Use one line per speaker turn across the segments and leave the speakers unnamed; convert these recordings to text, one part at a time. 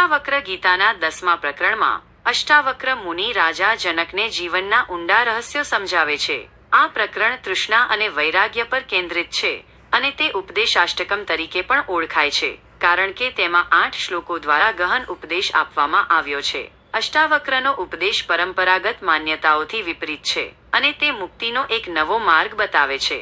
અષ્ટાવક્ર ગીતાના દસમા પ્રકરણમાં, અષ્ટાવક્ર મુનિ રાજા જનકને જીવનના ઊંડા રહસ્યો સમજાવે છે. આ પ્રકરણ તૃષ્ણા અને વૈરાગ્ય પર કેન્દ્રિત છે અને તે ઉપદેશાષ્ટકમ તરીકે પણ ઓળખાય છે, કારણ કે તેમાં આઠ શ્લોકો દ્વારા ગહન ઉપદેશ આપવામાં આવ્યો છે. અષ્ટાવક્રનો ઉપદેશ પરંપરાગત માન્યતાઓથી વિપરીત છે અને તે મુક્તિનો એક નવો માર્ગ બતાવે છે.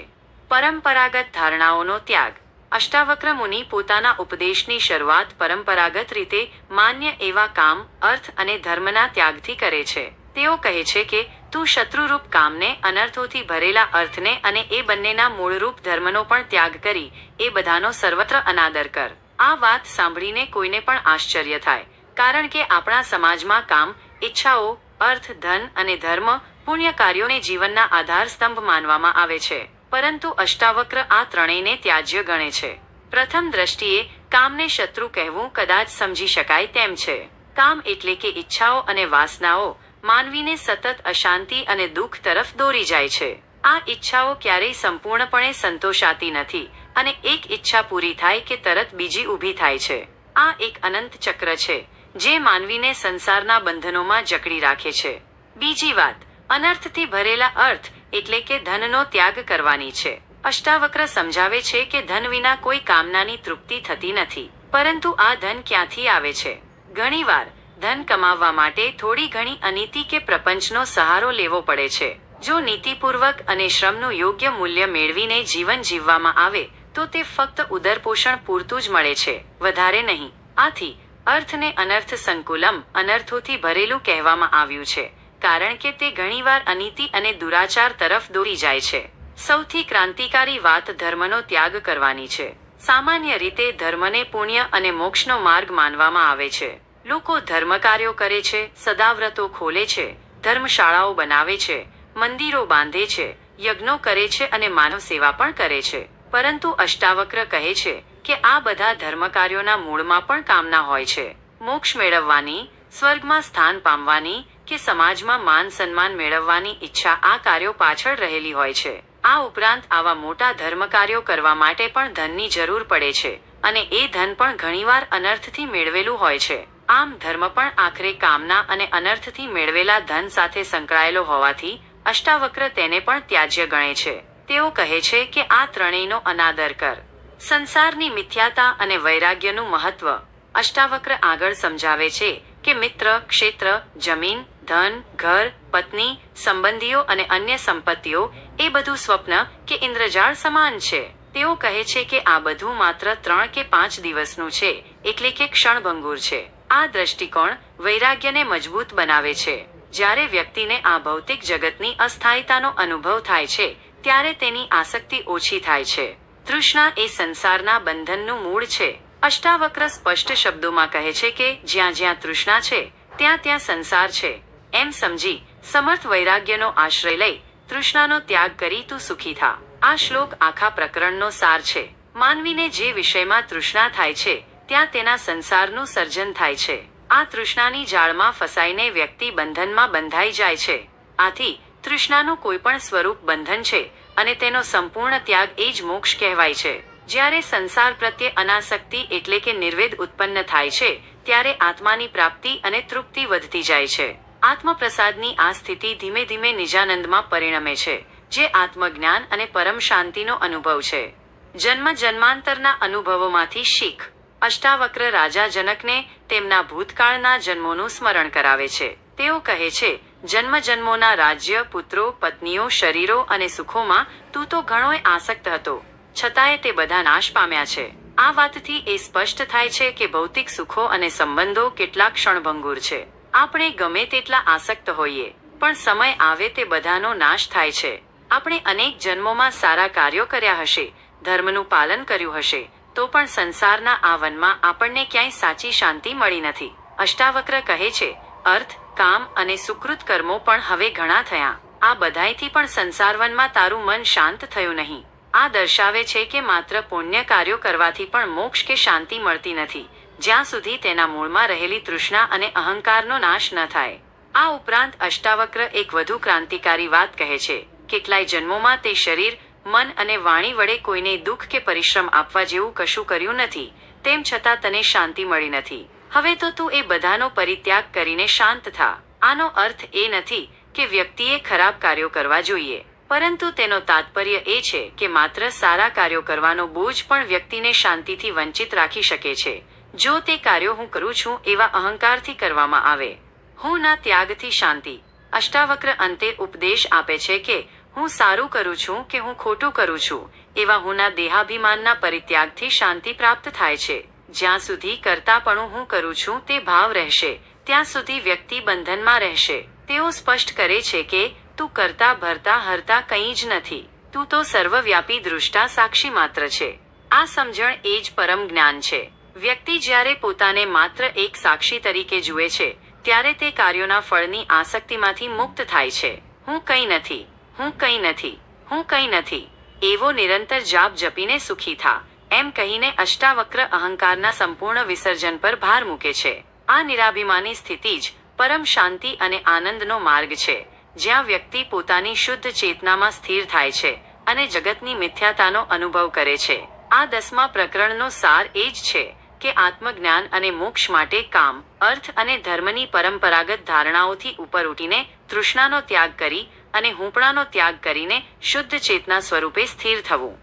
પરંપરાગત ધારણાઓનો ત્યાગ અષ્ટાવક્ર મુનિ પોતાના ઉપદેશની શરૂઆત પરંપરાગત રીતે માન્ય એવા કામ, અર્થ અને ધર્મના ત્યાગથી કરે છે. તેઓ કહે છે કે, તું શત્રુરૂપ કામને, અનર્થોથી ભરેલા અર્થને અને એ બંનેના મૂળરૂપ ધર્મનો પણ ત્યાગ કરી, એ બધાનો સર્વત્ર અનાદર કર. આ વાત સાંભળીને કોઈને પણ આશ્ચર્ય થાય, કારણ કે આપણા સમાજમાં કામ, ઈચ્છાઓ, અર્થ, ધન અને ધર્મ પુણ્ય કાર્યોને જીવનના આધાર સ્તંભ માનવામાં આવે છે. પરંતુ અષ્ટાવક્ર આ ત્રણેયને ત્યાજ્ય ગણે છે. પ્રથમ દ્રષ્ટિએ, કામને શત્રુ કહેવું કદાચ સમજી શકાય તેમ છે. કામ એટલે કે ઈચ્છાઓ અને વાસનાઓ માનવીને સતત અશાંતિ અને દુઃખ તરફ દોરી જાય છે. આ ઈચ્છાઓ ક્યારેય સંપૂર્ણપણે સંતોષાતી નથી અને એક ઈચ્છા પૂરી થાય કે તરત બીજી ઊભી થાય છે. આ એક અનંત ચક્ર છે, જે માનવીને સંસારના બંધનોમાં જકડી રાખે છે. બીજી વાત અનર્થથી ભરેલા અર્થ એટલે કે ધનનો ત્યાગ કરવાની છે. અષ્ટાવક્ર સમજાવે છે કે ધન વિના કોઈ કામનાની તૃપ્તિ થતી નથી, પરંતુ આ ધન ક્યાંથી આવે છે? ઘણીવાર ધન કમાવવા માટે થોડી ઘણી અનીતિ કે પ્રપંચનો સહારો લેવો પડે છે. જો નીતિપૂર્વક અને શ્રમનું યોગ્ય મૂલ્ય મેળવીને જીવન જીવવામાં આવે, તો તે ફક્ત ઉદરપોષણ પૂરતું જ મળે છે, વધારે નહીં. આથી અર્થને અનર્થ સંકુલમ અનર્થોથી ભરેલું કહેવામાં આવ્યું છે. કારણ કે તે ઘણીવાર અનીતિ અને દુરાચાર તરફ દોરી જાય છે. સૌથી ક્રાંતિકારી વાત ધર્મનો ત્યાગ કરવાની છે. સામાન્ય રીતે ધર્મને પુણ્ય અને મોક્ષનો માર્ગ માનવામાં આવે છે. લોકો ધર્મ કાર્યો કરે છે, સદાવ્રતો ખોલે છે, ધર્મશાળાઓ બનાવે છે, મંદિરો બાંધે છે, યજ્ઞો કરે છે અને માનવ સેવા પણ કરે છે. પરંતુ અષ્ટાવક્ર કહે છે કે આ બધા ધર્મ કાર્યોના મૂળમાં પણ કામના હોય છે. મોક્ષ મેળવવાની, સ્વર્ગમાં સ્થાન પામવાની કે સમાજમાં માન સન્માન મેળવવાની ઈચ્છા આ કાર્યો પાછળ રહેલી હોય છે. આ ઉપરાંત આવા મોટા ધર્મ કાર્યો કરવા માટે પણ ધનની જરૂર પડે છે અને એ ધન પણ ઘણીવાર અનર્થથી મેળવેલું હોય છે. આમ ધર્મ પણ આખરે કામના અને અનર્થથી મેળવેલા ધન સાથે સંકળાયેલો હોવાથી અષ્ટાવક્ર તેને પણ ત્યાજ્ય ગણે છે. તેઓ કહે છે કે આ ત્રણેયનો અનાદર કર. સંસારની મિથ્યાતા અને વૈરાગ્યનું મહત્વ અષ્ટાવક્ર આગળ સમજાવે છે કે મિત્ર, ક્ષેત્ર, જમીન ધન, ઘર, પત્ની, સંબંધીઓ અને અન્ય સંપત્તિઓ એ બધું સ્વપ્ન કે ઇન્દ્રજાળ સમાન છે. તેઓ કહે છે કે આ બધું માત્ર ત્રણ કે પાંચ દિવસનું છે, એટલે કે ક્ષણભંગુર છે. આ દ્રષ્ટિકોણ વૈરાગ્યને મજબૂત બનાવે છે. જ્યારે વ્યક્તિને આ ભૌતિક જગતની અસ્થાયીતાનો અનુભવ થાય છે, ત્યારે તેની આસક્તિ ઓછી થાય છે. તૃષ્ણા એ સંસારના બંધનનું મૂળ છે. અષ્ટાવક્ર સ્પષ્ટ શબ્દોમાં કહે છે કે જ્યાં જ્યાં તૃષ્ણા છે, ત્યાં ત્યાં સંસાર છે. એમ સમજી સમર્થ વૈરાગ્યનો આશ્રય લઈ તૃષ્ણાનો ત્યાગ કરી તું સુખી થા. આ શ્લોક આખા પ્રકરણનો સાર છે. માનવીને જે વિષયમાં તૃષ્ણા થાય છે, ત્યાં તેના સંસારનું સર્જન થાય છે. આ તૃષ્ણાની જાળમાં ફસાઈને વ્યક્તિ બંધનમાં બંધાઈ જાય છે. આથી તૃષ્ણાનું કોઈ પણ સ્વરૂપ બંધન છે અને તેનો સંપૂર્ણ ત્યાગ એ જ મોક્ષ કહેવાય છે. જ્યારે સંસાર પ્રત્યે અનાસક્તિ એટલે કે નિર્વેદ ઉત્પન્ન થાય છે, ત્યારે આત્માની પ્રાપ્તિ અને તૃપ્તિ વધતી જાય છે. આત્મપ્રસાદની આ સ્થિતિ ધીમે ધીમે નિજાનંદમાં પરિણમે છે, જે આત્મજ્ઞાન અને પરમ શાંતિનો અનુભવ છે. જન્મ જન્માંતરના અનુભવોમાંથી શીખ, અષ્ટાવક્ર રાજા જનકને તેમના ભૂતકાળના જન્મોનું સ્મરણ કરાવે છે. તેઓ કહે છે, જન્મ જન્મોના રાજ્ય, પુત્રો, પત્નીઓ, શરીરો અને સુખોમાં તું તો ઘણોય આસક્ત હતો. છતાંય તે બધા નાશ પામ્યા છે. આ વાતથી એ સ્પષ્ટ થાય છે કે ભૌતિક સુખો અને સંબંધો કેટલા ક્ષણભંગુર છે. આપણે ગમે તેટલા આસક્ત હોઈએ, પણ સમય આવે તે બધાનો નાશ થાય છે. આપણે અનેક જન્મોમાં સારા કાર્યો કર્યા હશે, ધર્મનું પાલન કર્યું હશે, તો પણ સંસારના આ વનમાં આપણને ક્યાંય સાચી શાંતિ મળી નથી. અષ્ટાવક્ર કહે છે, અર્થ, કામ અને સુકૃત કર્મો પણ હવે ઘણા થયા. આ બધાયથી પણ સંસારવનમાં તારું મન શાંત થયું નહીં. આ દર્શાવે છે કે માત્ર પુણ્ય કાર્યો કરવાથી પણ મોક્ષ કે શાંતિ મળતી નથી. જ્યાં સુધી તેના મૂળમાં રહેલી તૃષ્ણા અને અહંકારનો નાશ ન થાય. આ ઉપરાંત અષ્ટાવક્ર એક વધુ ક્રાંતિકારી વાત કહે છે કેટલાય જન્મોમાં તે શરીર, મન અને વાણી વડે કોઈને દુઃખ કે પરિશ્રમ આપવા જેવું કશું કર્યું નથી, તેમ છતાં તને શાંતિ મળી નથી. હવે તો તું એ બધાનો પરિત્યાગ કરીને શાંત થા. આનો અર્થ એ નથી કે વ્યક્તિએ ખરાબ કાર્યો કરવા જોઈએ. પરંતુ તેનો તાત્પર્ય એ છે કે માત્ર સારા કાર્યો કરવાનો બોજ પણ વ્યક્તિને શાંતિથી વંચિત રાખી શકે છે. જો તે કાર્યો હું કરું છું એવા અહંકારથી કરવામાં આવે. હું ના ત્યાગથી શાંતિ. અષ્ટાવક્ર અંતે ઉપદેશ આપે છે કે, હું સારું કરું છું કે હું ખોટું કરું છું, એવા હુંના દેહાભિમાનના પરિત્યાગથી શાંતિ પ્રાપ્ત થાય છે. જ્યાં સુધી કરતાપણું હું કરું છું તે ભાવ રહેશે, ત્યાં સુધી વ્યક્તિ બંધનમાં રહેશે. તેઓ સ્પષ્ટ કરે છે કે, તું કરતા, ભરતા, હરતા કંઈ જ નથી. તું તો સર્વવ્યાપી દૃષ્ટા સાક્ષી માત્ર છે. આ સમજણ એ જ પરમ જ્ઞાન છે. વ્યક્તિ જ્યારે પોતાને માત્ર એક સાક્ષી તરીકે જુએ છે, ત્યારે તે કાર્યોના ફળની આસક્તિમાંથી મુક્ત થાય છે. હું કંઈ નથી, હું કંઈ નથી, હું કંઈ નથી. એવો નિરંતર જાપ જપીને સુખી થા. એમ કહીને અષ્ટાવક્ર અહંકારના સંપૂર્ણ વિસર્જન પર ભાર મૂકે છે. આ નિરાભિમાની સ્થિતિ જ પરમ શાંતિ અને આનંદનો માર્ગ છે, જ્યાં વ્યક્તિ પોતાની શુદ્ધ ચેતનામાં સ્થિર થાય છે અને જગતની મિથ્યાતાનો અનુભવ કરે છે. આ દસમા પ્રકરણનો સાર એ જ છે. કે આત્મજ્ઞાન અને મોક્ષ માટે કામ, અર્થ અને ધર્મની પરંપરાગત ધારણાઓથી ઉપર ઉઠીને તૃષ્ણાનો ત્યાગ કરી અને હુંપણાનો ત્યાગ કરીને શુદ્ધ ચેતના સ્વરૂપે સ્થિર થવું.